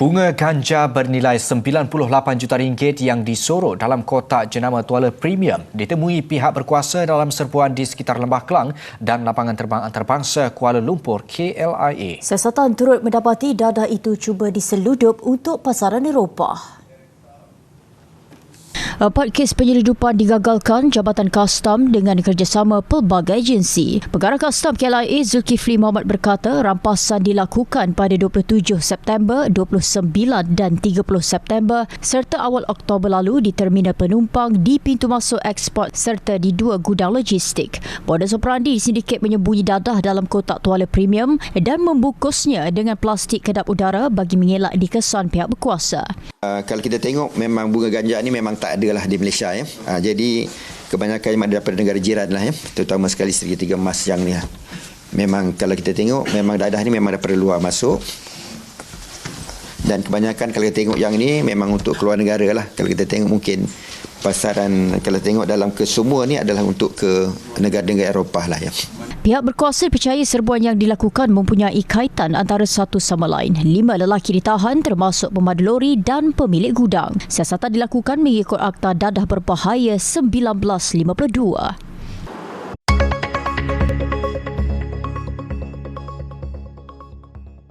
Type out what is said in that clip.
Bunga ganja bernilai 98 juta ringgit yang disorok dalam kotak jenama tuala premium ditemui pihak berkuasa dalam serbuan di sekitar Lembah Kelang dan lapangan terbang antarabangsa Kuala Lumpur KLIA. Siasatan turut mendapati dadah itu cuba diseludup untuk pasaran Eropah. Empat kes penyelidupan digagalkan Jabatan Kastam dengan kerjasama pelbagai agensi. Pengarah Kastam KLIA Zulkifli Muhammad berkata rampasan dilakukan pada 27 September, 29 dan 30 September serta awal Oktober lalu di terminal penumpang di pintu masuk ekspor serta di dua gudang logistik. Modus operandi sindiket menyembunyi dadah dalam kotak tuala premium dan membungkusnya dengan plastik kedap udara bagi mengelak dikesan pihak berkuasa. Uh, kalau kita tengok memang bunga ganja ni memang tak ada lah di Malaysia ya. Uh, jadi kebanyakan memang daripada negara jiran lah ya. Terutama sekali Seri Tiga Mas yang ni lah. Memang kalau kita tengok memang dadah ni memang daripada luar masuk. Dan kebanyakan kalau kita tengok yang ni memang untuk keluar negara lah. Kalau kita tengok mungkin pasaran kalau tengok dalam ke semua ni adalah untuk ke negara-negara Eropah lah ya. Pihak berkuasa percaya serbuan yang dilakukan mempunyai kaitan antara satu sama lain. Lima lelaki ditahan termasuk pemandu lori dan pemilik gudang. Siasatan dilakukan mengikut Akta Dadah Berbahaya 1952.